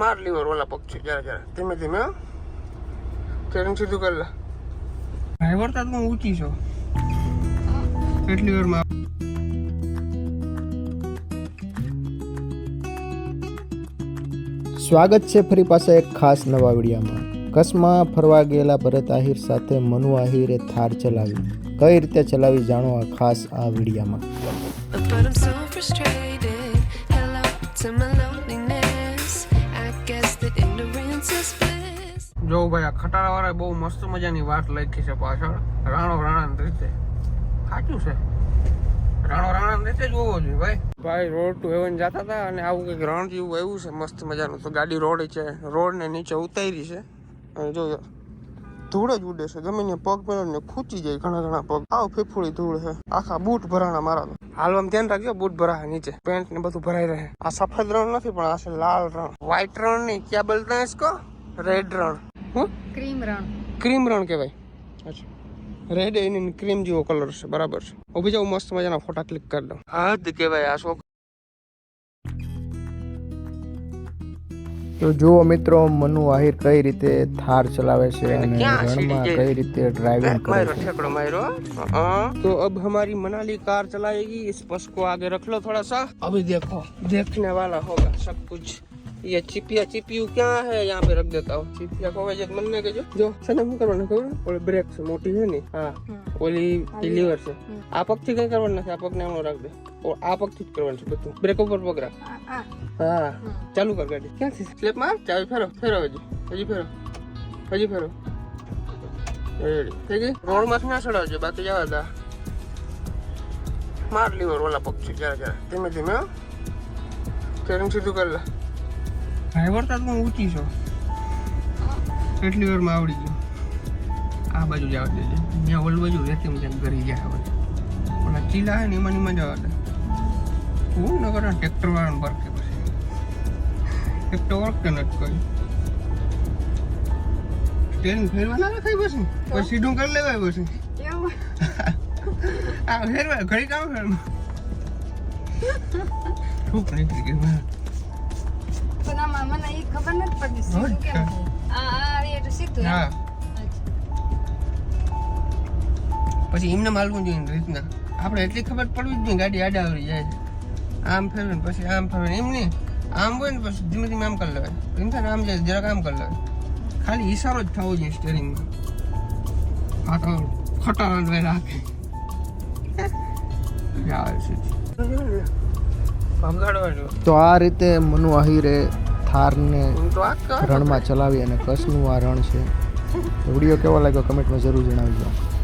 માર લીવર ઓલા પગ છે જરા જરા ધીમે ધીમે હો. ટ્રેન સીધું કરી લે. ડ્રાઈવર તો તું ઊંચી છો. એટલી વારમાં સ્વાગત છે ફરી પાસે એક ખાસ નવા વિડીયામાં. કચ્છમાં ફરવા ગયેલા ભરત આહિર સાથે મનુ આહિરે થાર ચલાવી. કઈ રીતે ચલાવી જાણો આ ખાસ આ વિડીયોમાં. જો ભાઈ, આ ખટારા વાળા બહુ મસ્ત મજાની વાત લખી છે પાછળ. રાણો રાણા રીતે. સાચું છે. રાણો રાણા રીતે જ હોવો જોઈએ ભાઈ. ભાઈ રોડ ટુ હેવન જતા હતા અને આવું કંઈક રણ જેવું આવ્યું છે, મસ્ત મજાનું. તો ગાડી રોડ છે. રોડ ને નીચે ઉતારી છે. અને જો ધૂળ જ ઉડે છે. ગમે પગ મેળવીને ખૂચી જાય ઘણા ઘણા પગ. આવ ફેફુડી ધૂળ છે. આખા બૂટ ભરાણા મારા તો. હાલવામાં ધ્યાન રાખજો બૂટ ભરાય નીચે. પેન્ટ ને બધું ભરાઈ રહે. આ સફેદ રણ નથી પણ આ છે લાલ રણ. વ્હાઈટ રણ નહીં ક્યાબલ રણ ઇસકો? રેડ રણ. હું? ક્રીમ રણ. ક્રીમ રણ કહેવાય. અચ્છા. રેડ એની ક્રીમ જેવો કલર છે. બરાબર છે. ઊભી જાવ મસ્ત મજાના ફોટા ક્લિક કરી દઉં. હાથ કહેવાય આ શોખ. તો જુઓ મિત્રો મનુ આહિર કઈ રીતે થાર ચલાવે છે એને અને ક્યાં રણમાં સીડી કઈ રીતે ડ્રાઇવિંગ કરે मारो છે ठेकड़ो मारो हाँ तो अब हमारी मनाली कार चलाएगी इस बस को आगे रख लो थोड़ा सा अभी देखो देखने वाला होगा सब कुछ ये चिपिया चिपियू क्या है यहाँ पे रख देता हूँ चिपिया को वजह मन में के जो जो सने मुंह करवाना खबर ओली ब्रेक से मोटी है नहीं हाँ ઓલી લીવર છે આ પગથી કઈ કરવાનું નથી આ પગને આમનો રાખ દે ઓ આ પગથી જ કરવાનું છે બધું બ્રેક ઉપર પગ રાખ આ હા ચાલુ કર ગાડી ક્યાંથી સ્લેપ માર ચાવી ફેરો ફેરો હજી હજી ફેરો હજી ફેરો રેડી થઈ ગઈ રોડ માંથી ના ચડાવજો બાકી જવા દા માર લીવર ઓલા પગ છે જરા જરા ધીમે ધીમે હો ટ્રેન સીધું કરી લે ડ્રાઈવર તો હું ઊંચી છો. એટલી વારમાં આવડી ગયું. આ બાજુ જવા દેજે. ત્યાં ઓલ બાજુ રેતી મજાને કરી જાય હવે ઓલા ચીલા હે ને એમાં એમાં જવા દે. હું ન કરે ટ્રેક્ટર વાળાને પર પછી. ટ્રેક્ટર વર્ક નથી કોઈ. ટ્રેન ફેરવા ના રખાય પછી? પછી સીધું કરી લેવાય પછી? આ ફેરવાય ઘડી કામ ફેરવા શું નીકળી ગયું? મારે. મને ઈ ખબર નથી પડતી. સીધું કેમ આ આ એટલે સીધું હા. પછી એમને માલવું જોઈએ રીતના. આપણે એટલી ખબર પડવી જ નહીં ગાડી આડા આવડી જાય. છે આમ ફેરવે ને પછી આમ ફેરવે એમ નહીં. આમ હોય ને પછી ધીમે ધીમે આમ કરી લેવાય. એમ થાય આમ જાય જરાક આમ કરી લેવાય. ખાલી ઈશારો જ થવો જોઈએ સ્ટેરિંગમાં આ તો ખટારા ને રાખે તો આ રીતે મનુ આહિરે થારને રણમાં ચલાવી અને કચ્છનું આ રણ છે. વીડિયો કેવો લાગ્યો? કમેન્ટમાં જરૂર જણાવજો.